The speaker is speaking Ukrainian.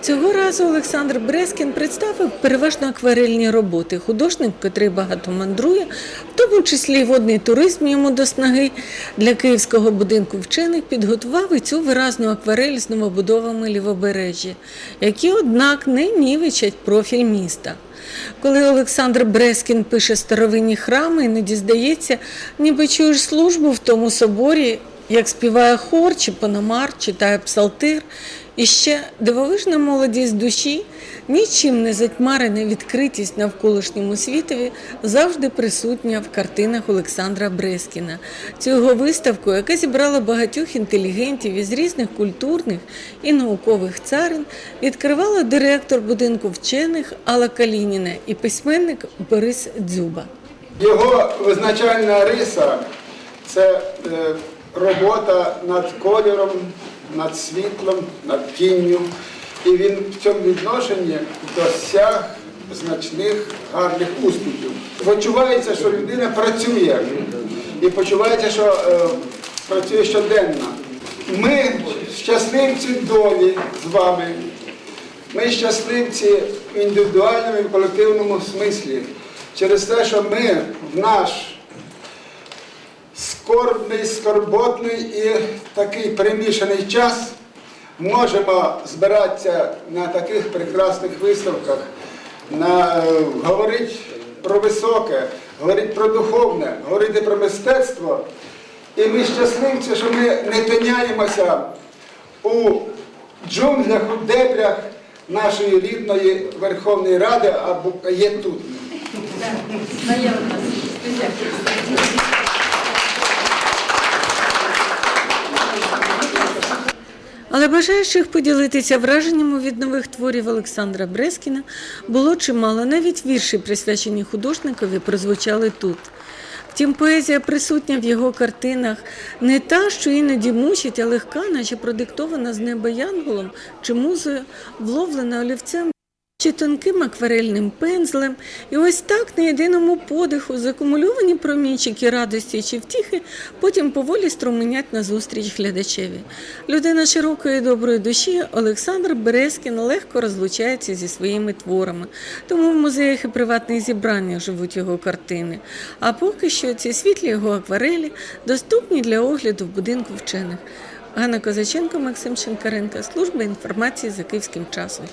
Цього разу Олександр Брескін представив переважно акварельні роботи. Художник, котрий багато мандрує, в тому числі водний туризм йому до снаги для київського будинку вчених підготував і цю виразну акварель з новобудовами лівобережжя, які, однак, не нівечать профіль міста. Коли Олександр Брескін пише старовинні храми, іноді здається, ніби чуєш службу в тому соборі, як співає хор чи пономар, читає псалтир. І ще дивовижна молодість душі, нічим не затьмарена відкритість навколишньому світові завжди присутня в картинах Олександра Брескіна. Цю його виставку, яка зібрала багатьох інтелігентів із різних культурних і наукових царин, відкривала директор будинку вчених Алла Калініна і письменник Борис Дзюба. Його визначальна риса це е, робота над кольором, над світлом, над тінню. І він в цьому відношенні досяг значних гарних успіхів. Почувається, що людина працює і почувається, що е, працює щоденно. Ми щасливці долі з вами. Ми щасливці в індивідуальному і колективному смислі через те, що ми в наш скорбний, скорботний і такий перемішаний час можемо збиратися на таких прекрасних виставках, на, е, говорити про високе, говорити про духовне, говорити про мистецтво. І ми щасливці, що ми не тиняємося у джунглях, у дебрях нашої рідної Верховної Ради, або є тут. Але бажаючих поділитися враженнями від нових творів Олександра Брескіна було чимало. Навіть вірші, присвячені художникові, прозвучали тут. Втім, поезія присутня в його картинах не та, що іноді мучить, а легка, наче продиктована з неба янголом чи музою, вловлена олівцем. Чи тонким акварельним пензлем, і ось так на єдиному подиху закумульовані промінчики радості чи втіхи потім поволі струменять назустріч глядачеві. Людина широкої доброї душі Олександр Березкін легко розлучається зі своїми творами, тому в музеях і приватних зібраннях живуть його картини. А поки що ці світлі його акварелі доступні для огляду в будинку вчених. Ганна Козаченко, Максим Шинкаренко, служба інформації за київським часом.